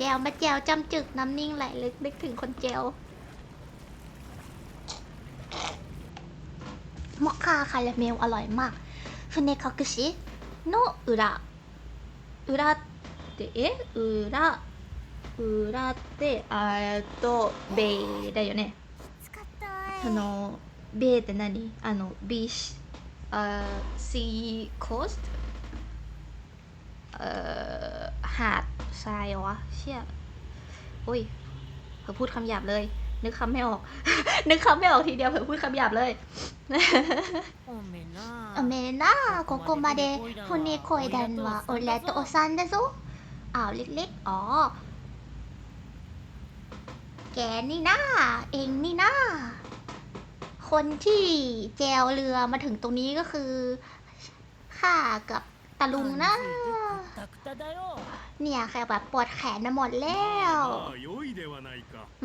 จวมาแจวจำจึกน้ำนิ่งไหลลึกนึกถึงคนแจวมอคค่าคาราเมลอร่อยมากฟเนคักชิโนอุระอุระเตะอุระอุระเตะえっとเบだよねあのเบって何あのビあシ coast เอ่อหา ทรายเหรอวะเชี่ยโอ้ยเผื่อพูดคำหยาบเลย นึกคำไม่ออก นึกคำไม่ออกทีเดียวเผื่อพูดคำหยาบเลย おめえなおめえなここまで船こいだのは俺とおさんだぞอ้าวเล็กๆ อ๋อ แกนี่นะเองนี่นะ คนที่แจวเรือมาถึงตรงนี้ก็คือข้ากับตาลุงนะ タクタだよ เนี่ยค่ะแบบปวดแขนมาหมดแล้ว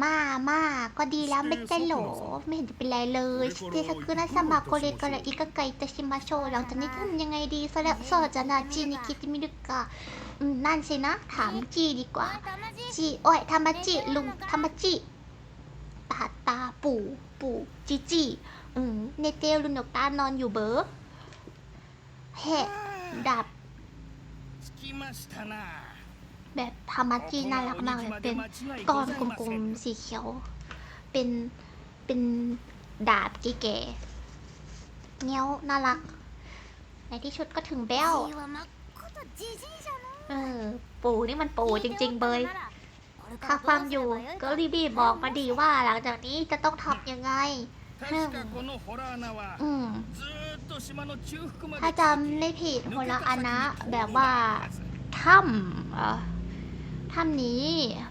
มามาก็ดีแล้วไม่ใช่หรอไม่เห็นจะเป็นไรเลยสเตซักนะสมาโกเรกระอิกะไกตะชิมาโชหลังจากนี้ทำยังไงดีสละสละจานาจีนิคิติมิดุกะนั่นสินะ ถามจีดีกว่า จีโอ้ยธรรมจีลุงธรรมจีตาตาปู่ปู่จีจีอืมในเตลุนดกตานอนอยู่เบอร์เฮดับ แบบทามาจิน่ารักมากเลยเป็นก้อนกลมๆสีเขียว เป็นเป็นดาบเก๋ๆเงี้ยวน่ารัก ในที่ชุดก็ถึงเบลเออ ปู่นี่มันปู่จริง ๆเบยถ้าฟังอยู่ก็รีบีบอกมาดีว่าหลังจากนี้จะต้องทำยังไงถ้าจำไม่ผิดโฮราอานะแบบว่าถ้ำอ่ ถ้ำนี้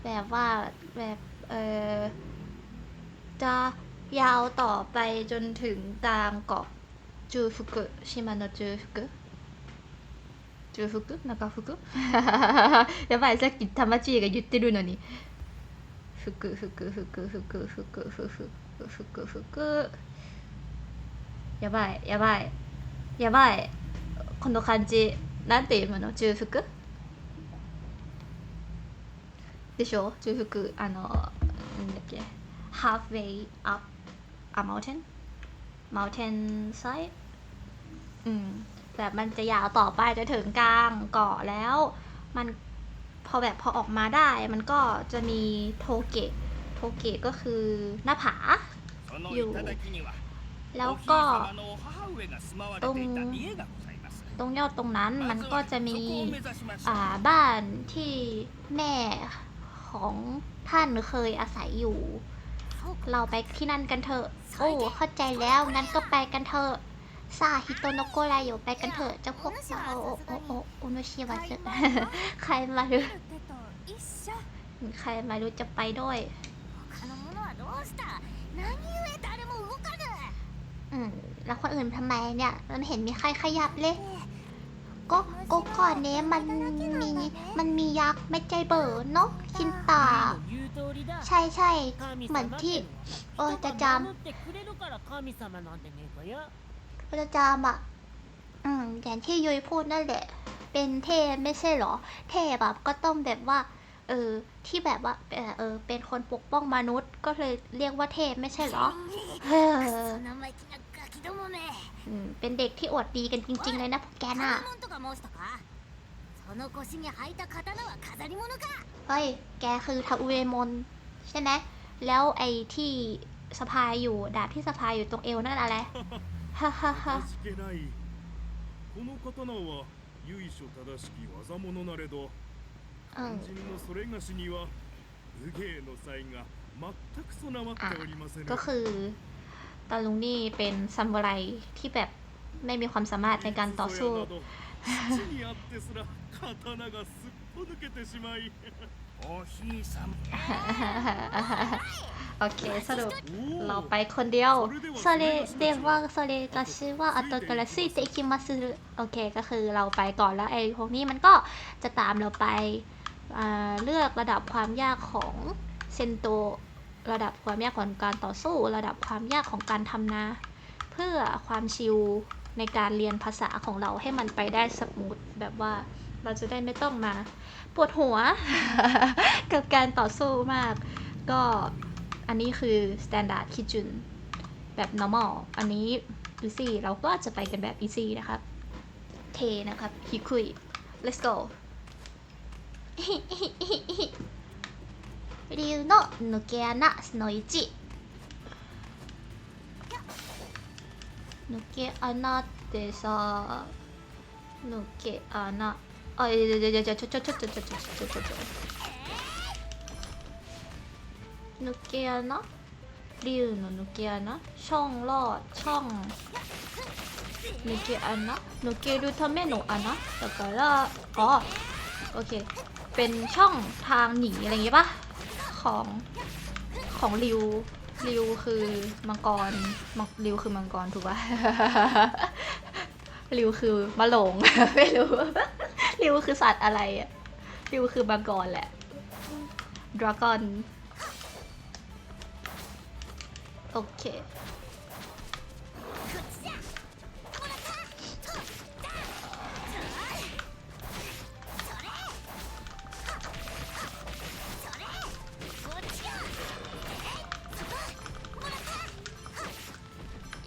แบบว่า แบบ เออจะยาวต่อไปจนถึงกลางเกาะจูฟุกุชิมาโนะจูฟุกุจูฟุกุนากาฟุกุ やばいさっきタマチーが言ってるのにふくふくふくふくふくふくふくふくやばいやばいやばいこの感じなんていうの中腹 でしょ中腹あのなんだっけ halfway up a mountain mountain side อืมแบบมันจะยาวต่อไปจะถึงกลางเกาะแล้ว มันพอแบบพอออกมาได้ มันก็จะมีโทเกะโทเกะก็คือหน้าผา そのよ頂には แล้ว お ก็ 姫様のお母上が住まわれていた家がございます ตรงยอดตรงนั้นมันก็จะมี そこを目指しましょう อ่าบ้านที่แม่ ของท่านเคยอาศัยอยู่ เราไปที่นั่นกันเถอะ โอ้เข้าใจแล้วงั้นก็ไปกันเถอะซาฮิโตโนโกไลอยู่ไปกันเถอะเจ้าพวกมาโอโอโอโอนชิวะเซใครมารู้ใครมารู้จะไปด้วยอืมแล้วคนอื่นทำไมเนี่ยมันเห็นมีใครขยับเลย ก็ก็ก่อนนี้มันมีมันมียักษ์ไม่ใจเบอร์เนาะคินตา ใช่ใช่เหมือนที่โออจะจำโอจะจำอะอืมอย่างที่ยุยพูดนั่นแหละ เป็นเทพไม่ใช่หรอ เทพแบบก็ต้องแบบว่า เออที่แบบว่าเออเป็นคนปกป้องมนุษย์ ก็เลยเรียกว่าเทพไม่ใช่หรอ 生意気なガキどもめ อืม เป็นเด็กที่อวดดีกันจริง ๆ เลยนะพวกแกน่ะ 金物とか申したかその腰に履いた刀は飾り物か เฮ้ย แกคือทาอุเรมนใช่ไหม แล้วไอ้ที่สะพายอยู่ ดาบที่สะพายอยู่ตรงเอวนั่นอะไร ฮ่าฮ่าฮ่า 味気ないこの刀は由緒正しき技物なれど เออ 肝心のそれがしには武芸の才が全く備わっておりません ก็คือ ตาลุงนี่เป็นซามูไรที่แบบไม่มีความสามารถในการต่อสู้ 土にあってすら刀がすっぽ抜けてしまいおひいさま โอเคสรุป お เรา お ไปคนเดียวโซเลเดว่าโซเลกาชื่อว่าอัตโตกระซิเตคิมาซึโอเคก็คือเราไปก่อนแล้วไอ้พวกนี้มันก็จะตามเราไปอ่าเลือกระดับความยากของเซนโต ระดับความยากของการต่อสู้ ระดับความยากของการทำนา เพื่อความชิลในการเรียนภาษาของเราให้มันไปได้สมูทแบบว่าเราจะได้ไม่ต้องมาปวดหัว กับการต่อสู้มาก ก็อันนี้คือ standard คิจุนแบบ normal อันนี้ easy เราก็จะไปกันแบบ easy นะครับ เทนะครับฮิคุย let's go リュウの抜け穴その1抜け穴ってさ抜け穴あいやいやいやいやちょちょちょちょちょちょちょちょちょ抜け穴竜の抜け穴ช่องลอดช่อง抜け穴抜けるための穴だからอ๋อโอเค เป็นช่องทางหนีอะไรอย่างเงี้ยปะ ของของริวริวคือมังกรมังริวคือมังกรถูกปะริวคือมะหลง ไม่รู้ริวคือสัตว์อะไรอะริวคือมังกรแหละดราก้อนโอเค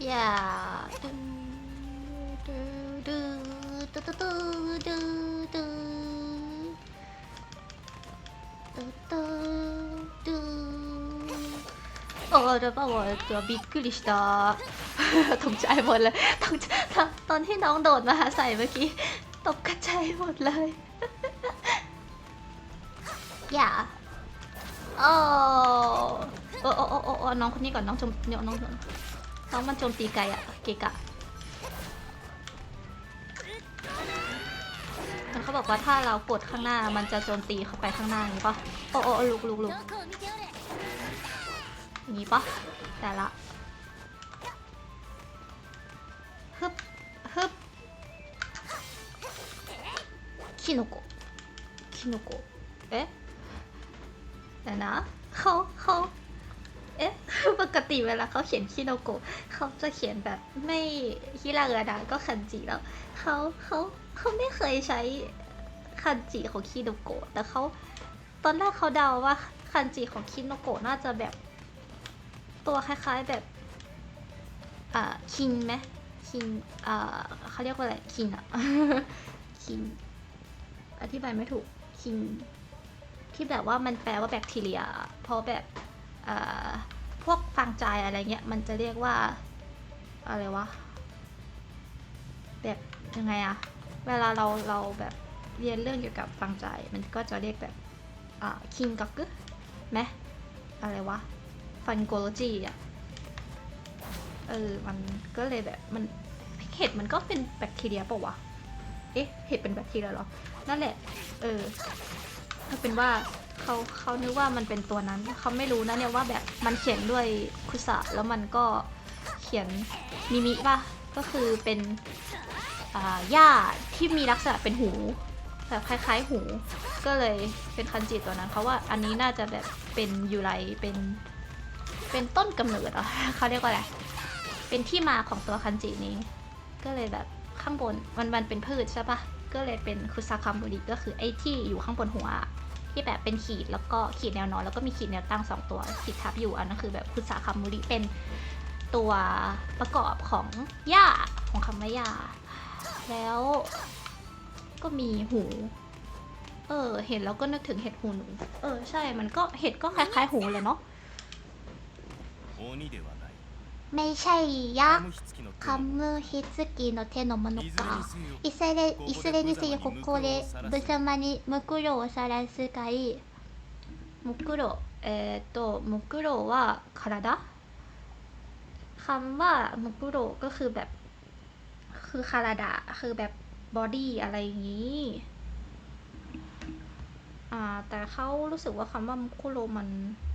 โอ้เดี๋ยวป่าวตัวบิ๊กลิชตาตกใจหมดเลยตกตอนที่น้องโดดมาใส่เมื่อกี้ตกกระจายหมดเลย อย่าโอ้โอ้โอ้โอ้น้องคนนี้ก่อนน้องชมน้องน้อง น้องมันโจมตีไกลอะเกะกะมันเขาบอกว่าถ้าเรากดข้างหน้ามันจะโจมตีเข้าไปข้างหน้าอย่างนี้ปะโอ้โอ้โอ้ลุกลุกลุก どこを見ておれ อย่างนี้ปะแต่ละฮึบฮึบคิโนโกะคิโนโ กะเอ๊ะเดี๋ยวนะเขาเขาเอ๊ะปกติเวลาเขาเขียนคิโนโกะเขาจะเขียนแบบไม่ฮิราเอะนะก็คันจิแล้วเขาเขาเขาไม่เคยใช้คันจิของคิโนโกะแต่เขาตอนแรกเขาเดาว่าคันจิของคิโนโกะน่าจะแบบ ตัวคล้ายๆแบบอ่าคิงไหมคิงอ่าเขาเรียกว่าอะไรคิงอะคิงอธิบายไม่ถูกคิงที่แบบว่ามันแปลว่าแบคทีเรียเพราะแบบอ่า พวกฟางใจายอะไรเงี้ย มันจะเรียกว่า อะไรวะ แบบยังไงอะเวลาเราเราแบบเรียนเรื่องเกี่ยวกับฟางใจายมันก็จะเรียกแบบอ่าคิงกักกึไหมอะไรวะฟันโกโลจีอะเออ มันก็เลยแบบมันเห็ดมันก็เป็นแบคทีเรียปล่าวะ เอ๊ะ เห็ดเป็นแบคทีเรียหรอ นั่นแหละ เออ ถ้าเป็นว่าเขาเขานึกว่ามันเป็นตัวนั้นเขาไม่รู้นะเนี่ยว่าแบบมันเขียนด้วยคุสะแล้วมันก็เขียนมิมิป่ะก็คือเป็นอ่าหญ้าที่มีลักษณะเป็นหูแบบคล้าย ๆ หู ก็เลยเป็นคันจิตัวนั้นเขาว่าอันนี้น่าจะแบบเป็นยูไรเป็นเป็นต้นกำเนิดเหรอเขาเรียกว่าอะไรเป็นที่มาของตัวคันจินี้ ก็เลยแบบข้างบนมันมันเป็นพืชใช่ปะก็เลยเป็นคุซาคัมบุริก็คือไอ้ที่อยู่ข้างบนหัว ที่แบบเป็นขีดแล้วก็ขีดแนวนอน แล้วก็มีขีดแนวตั้ง 2 ตัวขีดทับอยู่อันนั้นคือแบบคุสาคามุริเป็นตัวประกอบของย่าของคำว่าย่าแล้วก็มีหู เออ เห็นแล้วก็นึกถึงเห็ดหูหนู เออ ใช่ มันก็เห็ดก็คล้ายๆหูเลยเนาะ ไม่ใช่ยักษ์ カムヒツキの手のカムヒツキの手のものいずれかにせよいずれいずれにせよここで無様にムクロをさらすがいいムクロえっ、とムクロは体คำว่ามุกุโรก็คือแบบ คือคาราดะคือแบบบอดี้อะไรอย่างนี้ อ่า แต่เขารู้สึกว่าคำว่ามุกุโรมัน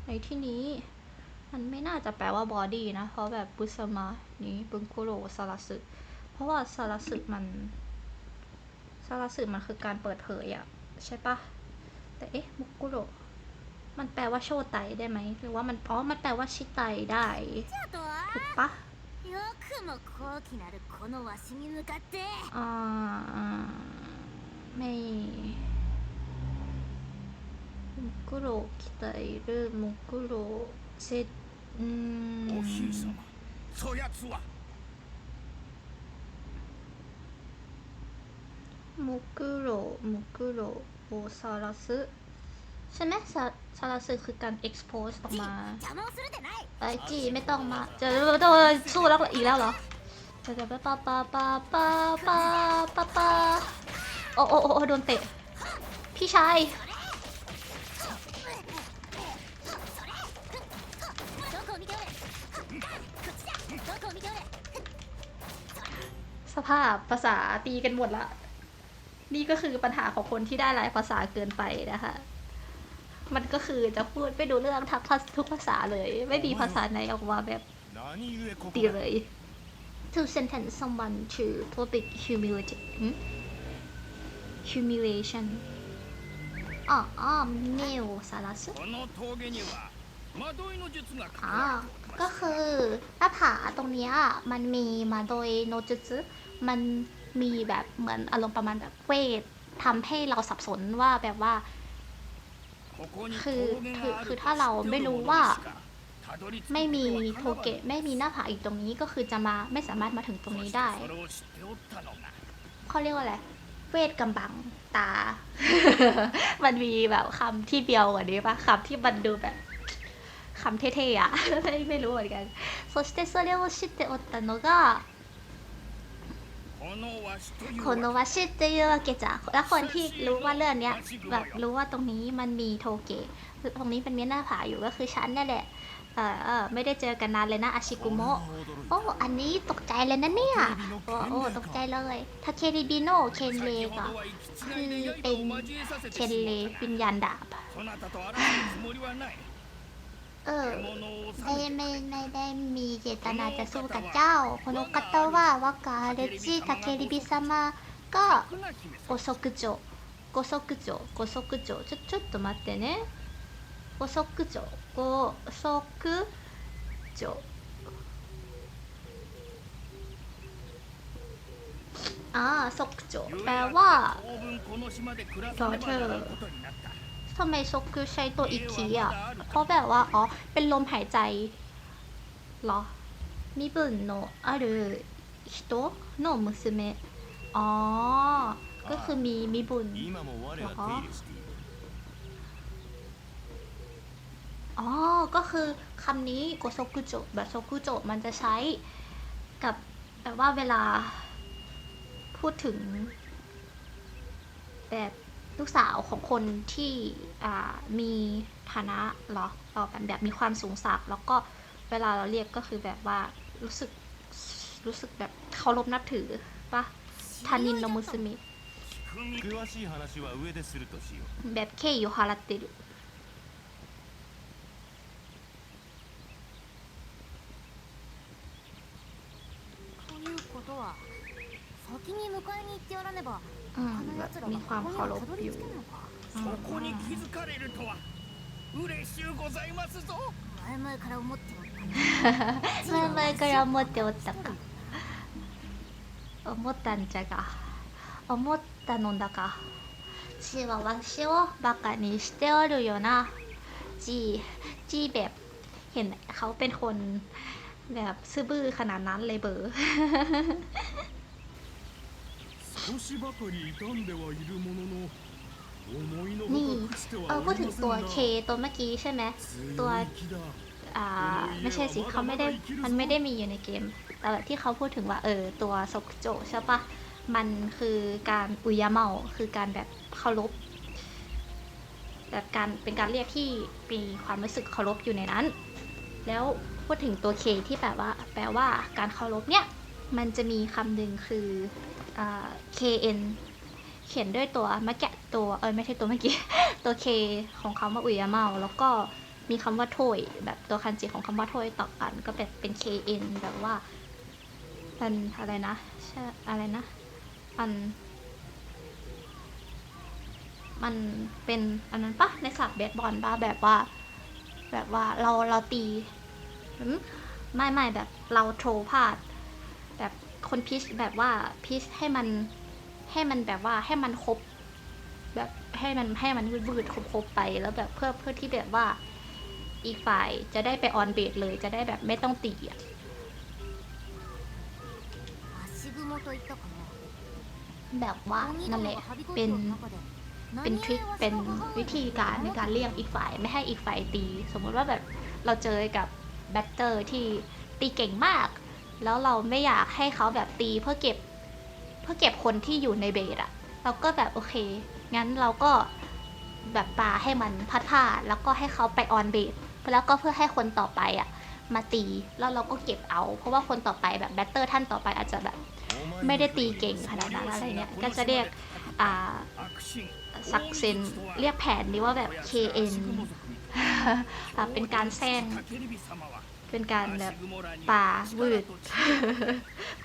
ในที่นี้ มันไม่น่าจะแปลว่าบอดี้นะ เพราะแบบบุสมานี้บุงคุโรสารสึเพราะว่าสารสึมันสารสึมันคือการเปิดเผยอะใช่ปะแต่เอ๊ะบุกุโรมันแปลว่าโชไตได้ไหมหรือว่ามันอ๋อมันแปลว่าชิไตได้ถูกปะอ่าไม่มุกุโรคิไตหรือมุกุโรเซต お姫様そやつはมุกุโรมุกโรโอซารัสใช่ไหมซาซารัสคือการ expose ออกมาไอจีไม่ต้องมาจะต้องสู้แล้วอีกแล้วเหรอจะจะปะปะปะปะปะปะปะโอโอ้โอ้โดนเตะพี่ชาย สภาพภาษาตีกันหมดละ นี่ก็คือปัญหาของคนที่ได้หลายภาษาเกินไปนะคะ มันก็คือจะพูดไปดูเรื่องทับทุกภาษาเลย ไม่มีภาษาไหนออกมาแบบตีเลย to sentence someone to public humility humiliation อ๋ออ๋อสารสก็คือหน้าผาตรงนี้มันมีมาโดยโนจุซึ มันมีแบบเหมือนอารมณ์ประมาณแบบเวททำให้เราสับสนว่าแบบว่า ここに คือ 峠 คือ があ คือ る ถ้าเรา と知って ไม่ おる รู้ 者 ว่า ですがたどり着く ไม่มี ことは โท 叶わ เกะไม่มีหน้าผาอีกตรงนี้ก็คือจะมาไม่สามารถมาถึงตรงนี้ได้ それを知っておったのが เขาเรียกว่าอะไร เวทกำบังตา มันมีแบบคำที่เบียวกว่านี้ปะคำที่มันดูแบบคำเท่ๆอะ ไม่ไม่รู้เหมือนกันそしてそれを知っておったのが คนโนวาชิจะเยอะเกจ่ะแล้วคนที่รู้ว่าเรื่องนี้แบบรู้ว่าตรงนี้มันมีโทเกะตรงนี้เป็นเมียหน้าผาอยู่ก็คือฉันนั่นแหละเอออไม่ได้เจอกันนานเลยนะอาชิกุโมะโอ้อันนี้ตกใจเลยนะเนี่ยโอ้โอ้ตกใจเลยทาเคริบิโนเคนเลก็คือเป็นเคนเลวิญญาณดาบ うん。อได้ไม่ไม่ไそうかじゃจこの方は若ルチタケリビ様がご足長ご足長ご足長ちょちょっと待ってねご足長ご足長ああ足長แปลว่ ทำไมชกคือใช้ตัวอิคิอะ เพราะแบบว่า อ๋อ เป็นลมหายใจเหรอมิบุนโนอารุฮิโตโนมุสเมะอ๋อ ก็คือมีมิบุนเหรออ๋อ ก็คือคำนี้โกโซกุโจแบบโซกุโจมันจะใช้กับแบบว่าเวลาพูดถึงแบบ ลูกสาวของคนที่อ่ามีฐานะเหรอเราแบบแบบมีความสูงสักดิ์แล้วก็เวลาเราเรียกก็คือแบบว่ารู้สึกรู้สึกแบบเคารพนับถือปะทานินโนมุสมิ 詳しい話は上でするとしよう แบบเคยูฮาราเตรุ ということは先に迎えに行っておらねば อืม あの แบบ 奴ら มี が ความ ここ เคา に ร は พ たどり อยู่ 着けぬのかそこに気づかれるとは嬉しゅうございますぞ前々から思っておった前々から思っておったか思ったんじゃが思ったのだがจีはわしをバカにしておるよなจีจีแบบเห็นเขาเป็นคนแบบซื่อบื้อขนาดนั้นเลยเบอร์ 少しばかり傷んではいるものの思いの นี่ ほか朽ちて เออ は พู お ด り ถึง ません ตัว な เคตัวเมื่อกี้ใช่ไหม 強い ตัว 気だ อ่าไม่ใช่สิเขาไม่ได้มันไม่ได้มีอยู่ในเกม แต่ที่เขาพูดถึงว่าเออตัวซกโจใช่ปะมันคือการอุยาเมาคือการแบบเคารพแบบการเป็นการเรียกที่มีความรู้สึกเคารพอยู่ในนั้น แล้วพูดถึงตัวเคที่แปลว่า แปลว่าการเคารพเนี่ย มันจะมีคำหนึ่งคืออ่า kn เขียนด้วยตัวมะแกะตัวเออไม่ใช่ตัวเมื่อกี้ ตัว k ของคำว่าอุยาเมาแล้วก็มีคำว่าโทยแบบตัวคันจิของคำว่าโทยต่อกันก็แบบเป็น kn แบบว่ามันอะไรนะชอะไรนะมันมันเป็นอันนั้นปะในศัพท์เบสบอลปะแบบว่า แบบว่าเราเราตีไม่ไม่แบบเราโทรพลาด คนพิชแบบว่าพิชให้มันให้มันแบบว่าให้มันครบแบบให้มันให้มันวืดๆครบๆไปแล้วแบบเพื่อเพื่อที่แบบว่าอีกฝ่ายจะได้ไปออนเบดเลยจะได้แบบไม่ต้องตีอะแบบว่านั่นแหละเป็นเป็นทริคเป็นวิธีการในการเลี่ยงอีกฝ่ายไม่ให้อีกฝ่ายตี สมมติว่าแบบเราเจอกับแบตเตอร์ที่ตีเก่งมาก แล้วเราไม่อยากให้เขาแบบตีเพื่อเก็บ เพื่อเก็บคนที่อยู่ในเบสอะเราก็แบบโอเค งั้นเราก็แบบปาให้มันพัดผ่าแล้วก็ให้เขาไปออนเบสแล้วก็เพื่อให้คนต่อไปอะมาตีแล้วเราก็เก็บเอา เพราะว่าคนต่อไปแบบแบตเตอร์ท่านต่อไปอาจจะแบบไม่ได้ตีเก่งขนาดนั้นอะไรเงี้ยก็จะเรียกอ่าซักเซนเรียกแผนนี้ว่าแบบ KN อะเป็นการแซง เป็นการแบบป่าบืด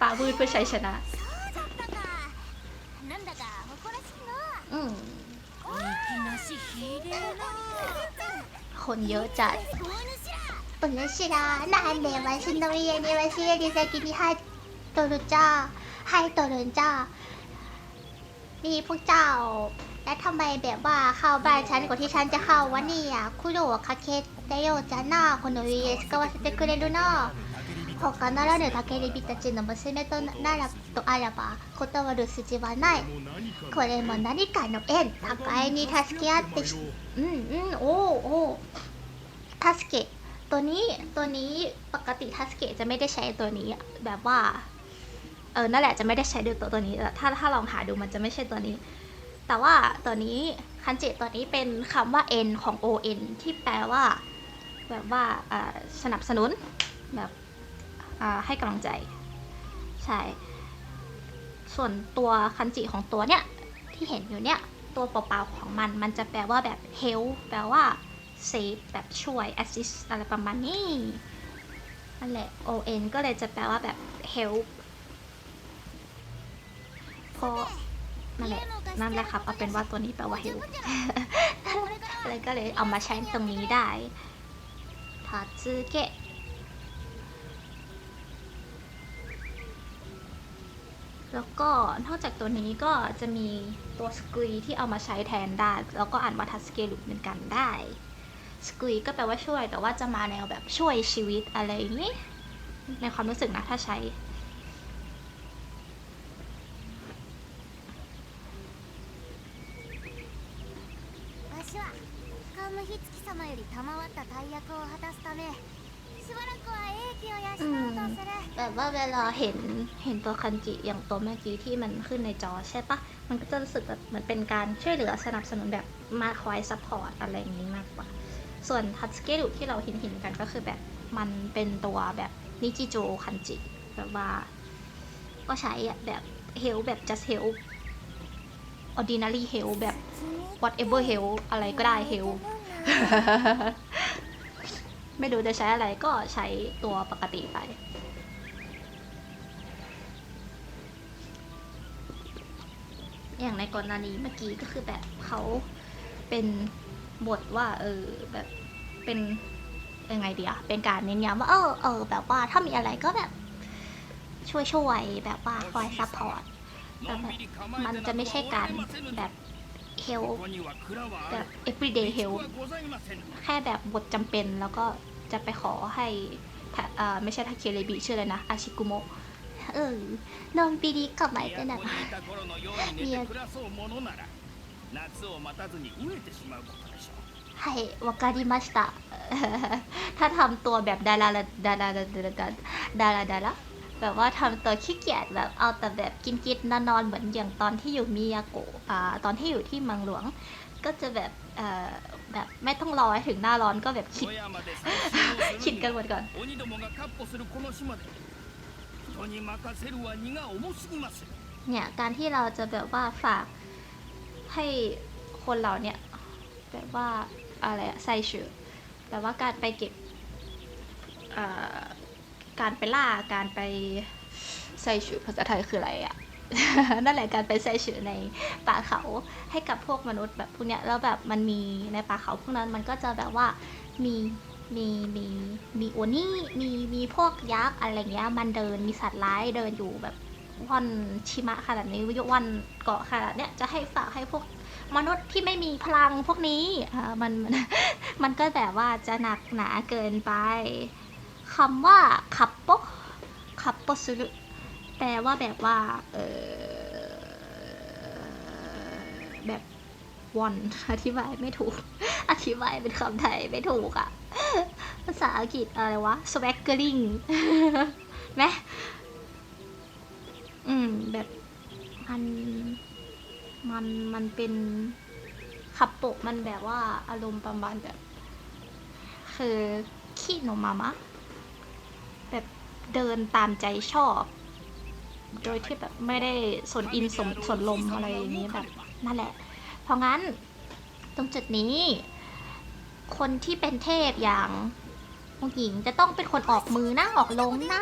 ป่าบืดเพื่อใช้ชนะอืมคนเยอะจัดปนชิระนั่นเดวันชินโนเยนิวัชิเยดิซากิที่ให้ตัวรุจ้าให้ตัวรุจ้านี่พวกเจ้า แล้วทำไมแบบว่าเข้าบ้านฉันกว่าที่ฉันจะเข้าวะเนี่ยคุโรคาเคเตโยจ้าหน้าคนの家使わせてくれるな他ならぬタケリビたちの娘とならとあらば断る筋はないこれも何かの縁互いに助け合ってしうんうんโอ้โอ้ทัสเกะตัวนี้ตัวนี้ปกติทัสเกะจะไม่ได้ใช้ตัวนี้อะแบบว่า เออนั่นแหละจะไม่ได้ใช้ด้วยตัวตัวนี้แต่ถ้าถ้าลองหาดูมันจะไม่ใช่ตัวนี้ แต่ว่าตัวนี้คันจิตัวนี้เป็นคำว่า n ของ on ที่แปลว่า แบบว่าสนับสนุน แบบให้กำลังใจ ใช่ ส่วนตัวคันจิของตัวเนี้ยที่เห็นอยู่เนี่ยตัวเปล่าๆของมัน มันจะแปลว่าแบบ help แปลว่า save แบบช่วย assist อะไรประมาณนี้นั่นแหละ on ก็เลยจะแปลว่าแบบ help เพราะ นั่นแหละนั่นแหละครับเอาเป็นว่าตัวนี้แปลว่า help เลยก็เลยเอามาใช้ตรงนี้ได้ทาซึเกะแล้วก็นอกจากตัวนี้ก็จะมีตัวสกรีที่เอามาใช้แทนได้ แล้วก็อ่านว่าทัสเกลุเหมือนกันได้สกรีก็แปลว่าช่วย แต่ว่าจะมาแนวแบบช่วยชีวิตอะไรนี้ในความรู้สึกนะถ้าใช้ 役を果たすためしばらくは英気を養おうとする แบบว่าเวลาเห็นเห็นตัวคันจิอย่างตัวเมื่อกี้ที่มันขึ้นในจอใช่ปะมันก็จะรู้สึกแบบเหมือนเป็นการช่วยเหลือสนับสนุนแบบมาคอยซัพพอร์ตอะไรอย่างนี้มากกว่า ส่วนทัตสเกลุที่เราเห็นเห็นๆกันก็คือแบบมันเป็นตัวแบบนิจิโจคันจิแบบว่า ก็ใช้อะแบบเฮลแบบ just help ordinary help แบบ whatever help อะไรก็ได้ help ไม่รู้จะใช้อะไรก็ใช้ตัวปกติไปอย่างในกรณีเมื่อกี้ก็คือแบบเขาเป็นบทว่า เออแบบเป็นยังไงเดียเป็นการเน้นย้ำว่าเออเออแบบว่าถ้ามีอะไรก็แบบ ช่วยช่วยแบบว่าคอยซัพพอร์ตแต่แบบมันจะไม่ใช่การแบบ เฮลแบบ everyday help แค่แบบบทจำเป็นแล้วก็จะไปขอให้ทะเอ่อไม่ใช่ทาเคเรบิชื่ออะไรนะอาชิกุโมะเออนองปีดีกลับมาอีกแล้วนะ 都にいた頃のように寝て暮らそうものなら夏を待たずに飢えてしまうことでしょう ให้วากาดิมาสตะ ถ้าทำตัวแบบดาราดาราดาราดาดาราดารา แบบว่าทำตัวขี้เกียจแบบเอาแต่แบบกินกินนอนนอนเหมือนอย่างตอนที่อยู่มิยาโกะตอนที่อยู่ที่มังหลวง ก็จะแบบแบบไม่ต้องรอให้ถึงหน้าร้อนก็แบบคิดคิดกันหมดก่อนเนี่ยการที่เราจะแบบว่าฝากให้คนเราเนี่ยแบบว่าอะไรใส่ชื่อแบบว่าการไปเก็บ การไปล่าการไปไซชื่อภาษาไทยคืออะไรอะ นั่นแหละการไปไซชื่อในป่าเขาให้กับพวกมนุษย์แบบพวกเนี้ยแล้วแบบมันมีในป่าเขาพวกนั้นมันก็จะแบบว่ามีมีมีมีโอนี่มีมีพวกยักษ์อะไรเงี้ยมันเดินมีสัตว์ร้ายเดินอยู่แบบวันชิมะขนาดนี้วันเกาะขนาดเนี้ยจะให้ฝากให้พวกมนุษย์ที่ไม่มีพลังพวกนี้อ่ามันมันมันก็แบบว่าจะหนักหนาเกินไป คำว่าขับโปะขับโปสุรุแปลว่าแบบว่า เออแบบวอนอธิบายไม่ถูก อธิบายเป็นคำไทยไม่ถูกอะภาษาอังกฤษอะไรวะ swaggering ไหมอืม แบบมันมันมันเป็นขับปกมันแบบว่าอารมณ์ประมาณแบบ คือขี้โนมามะ เดินตามใจชอบ โดยที่แบบไม่ได้สนอินสนสนลมอะไรอย่างนี้แบบนั่นแหละ เพราะงั้นตรงจุดนี้ คนที่เป็นเทพอย่างผู้หญิงจะต้องเป็นคนออกมือนะออกลงนะ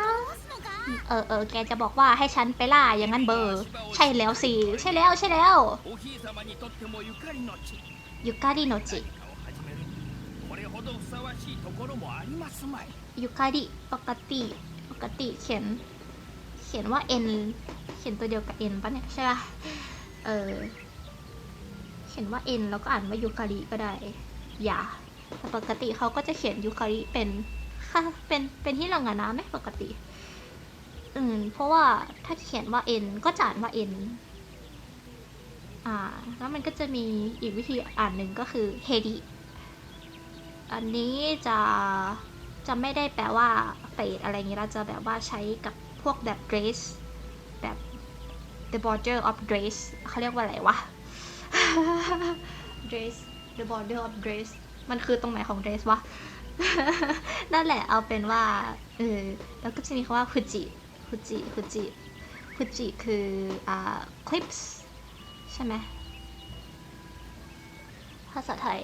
เออเออแกจะบอกว่าให้ฉันไปล่าอย่างนั้นเบอร์ ใช่แล้วสิใช่แล้วใช่แล้วยูคาริโนจิยูคาริปกติ กติเขียน เขียนว่า n เขียนตัวเดียวกับ n ปะเนี่ยใช่ปะเออ เขียนว่า n แล้วก็อ่านว่ายูการิก็ได้ อย่าแต่ปกติเขาก็จะเขียนยูการิเป็นค่ะเป็น เป็นที่ลังงานะไหมปกติ อืม เพราะว่าถ้าเขียนว่า n ก็จะอ่านว่า n อ่า แล้วมันก็จะมีอีกวิธีอ่านหนึ่งก็คือเฮดิอันนี้จะ จะไม่ได้แปลว่าเฟดอะไรอย่างนี้เราจะแบบว่าใช้กับพวกแบบ dress แบบ the border of dress เขาเรียกว่าอะไรวะ dress the border of dress มันคือตรงไหนของ dress วะ นั่นแหละเอาเป็นว่าเออแล้วก็จะมีคำว่าฟุจิฟุจิฟุจิฟุจิคืออ่า clips ใช่ไหมภาษาไทย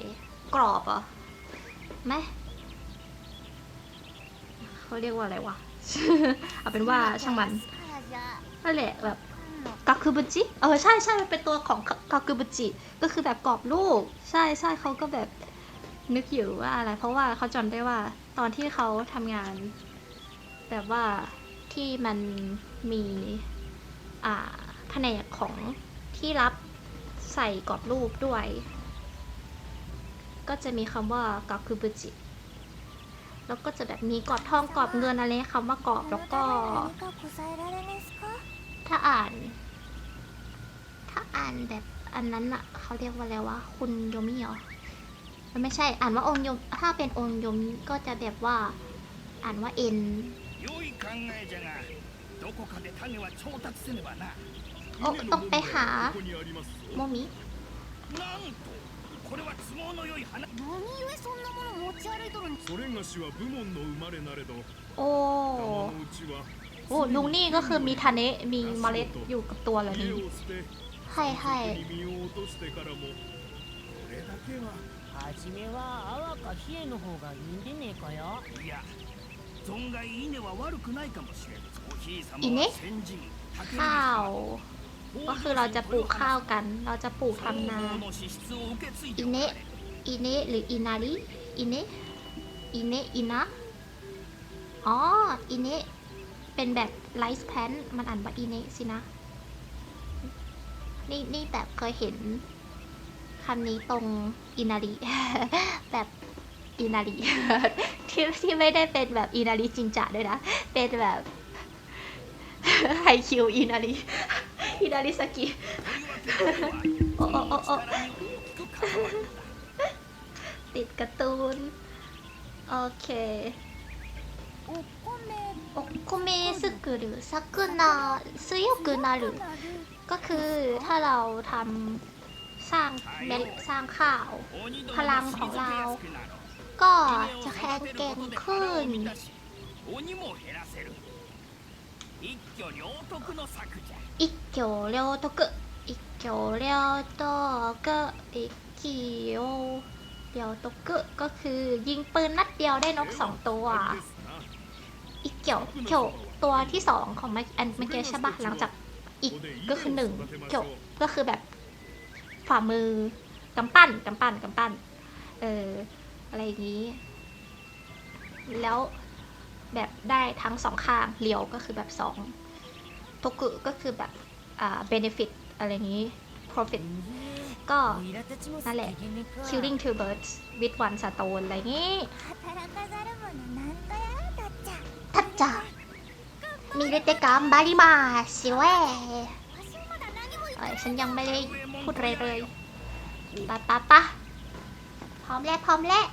กรอบเหรอไหม เขาเรียกว่าอะไรวะ เอาเป็นว่าช่างมันนั่นแหละแบบกาคือบุจิ เออใช่ใช่เป็นตัวของกาคือบุจิ ก็คือแบบกรอบลูก ใช่ใช่เขาก็แบบนึกอยู่ว่าอะไร เพราะว่าเขาจำได้ว่าตอนที่เขาทำงาน แบบว่าที่มันมีอ่าแผนกของที่รับใส่กรอบรูปด้วย ก็จะมีคำว่ากาคือบุจิ แล้วก็จะแบบมีกรอบทองกรอบเงินอะไรคำว่ากรอบแล้วก็ ถ้าอ่าน ถ้าอ่านแบบอันนั้นอะเขาเรียกว่าอะไรวะคุณโยมิเหรอไม่ใช่อ่านว่าองค์โยมถ้าเป็นองค์โยมก็จะแบบว่า อ่านว่าเอ็นโอ้ต้องไปหาโมมิ これは都合の良い花何故そんなもの持ち歩いとるんそれがしは部門の生まれなれど โอ้ 玉のうちは โอ้ลุงนี่ก็คือมีทาเนะมีเมล็ดอยู่กับตัวเลย 家 นี่ を捨て ให้ให้ に身を落としてからもこれだけははじめは泡か冷えの方がいいんでねえかよいや存外稲は悪くないかもしれんおひい様稲は先人竹 ข้าว ก็คือเราจะปลูกข้าวกัน เราจะปลูกทำนาอินเนะอินเนะหรืออินาริอินเนะอินเนะอินะอ๋ออินเนะเป็นแบบไลซ์แพนมันอ่านว่าอินเนะสินะ นี่นี่แบบเคยเห็นคำนี้ตรงอินาริแบบอินาริที่ที่ไม่ได้เป็นแบบอินาริจินจัด้วยนะ เป็นแบบไฮคิวอินาริ อินาริสกิ โอ้โอ้โอ้โอ้ 力に大きく関わるのだ ติดการ์ตูน โอเค お米 โอคุเมสึกุรุซักุนาซุยกุนารุ なる ก็คือถ้าเราทำสร้างเม็ดสร้างข้าว 鬼どもพลังของเรา 退けやすくなろう ก็จะแข็งแกร่งขึ้น 鬼も減らせる一挙両得の策じゃ อิกเกียวเรียวโตกุอิกเกียวเรียวโตกุอิกเกียวเรียวโตกุก็คือยิงปืนนัดเดียวได้นกสองตัว ですな อีกเกี่ยวเกี่ยวตัวที่สองของเมื่ออันเมื่อกี้ใช่ปะหลังจากอีกก็คือหนึ่งเกี่ยวก็คือแบบฝ่ามือกำปั้นกำปั้นกำปั้น เอออะไรอย่างนี้ แล้วแบบได้ทั้งสองข้างเลียวก็คือแบบสอง ทุกุก็คือแบบอ่าเบเนฟิตอะไรนี้ profit ก็นั่นแหละ killing two birds with one stone อะไรนี้ทัดจ่ามีฤทธิกรรมบาริมาสิเว้ฉันยังไม่ได้พูดเลยเลยปะปะปะพร้อมแล้วพร้อมแล้ว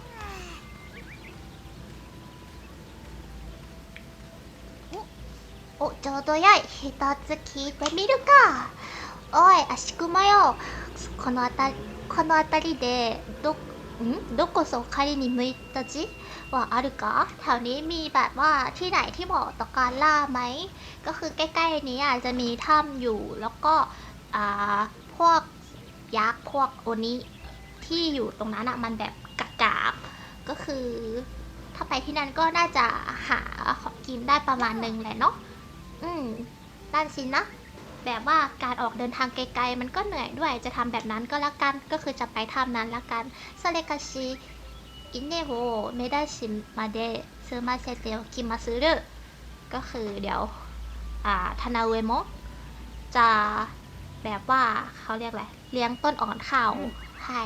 おおちょうどよい一つ聞いてみるかおい足熊よこの辺りこの辺りでどんどこそ狩りに向いた字はあるかแถวนี้มีแบบว่าที่ไหนที่เหมาะต่อการล่าไหม ก็คือใกล้ๆนี้อาจจะมีถ้ำอยู่ แล้วก็อ่าพวกยักษ์พวกโอนิที่อยู่ตรงนั้นอะมันแบบกากากๆก็คือ ถ้าไปที่นั่นก็น่าจะหาของกินได้ประมาณหนึ่งแหละเนาะ อืมนั่นสินะ แบบว่าการออกเดินทางไกลๆ มันก็เหนื่อยด้วย จะทำแบบนั้นก็แล้วกัน ก็คือจะไปทำนั้นแล้วกันซาเลกาชิ อินเนโฮเมดาชิมาเดซื้มาเซเตอคิมาซึเรก็คือเดี๋ยว อ่าทานาเวโมะจะแบบว่าเขาเรียกอะไร เลี้ยงต้นอ่อนข้าวให้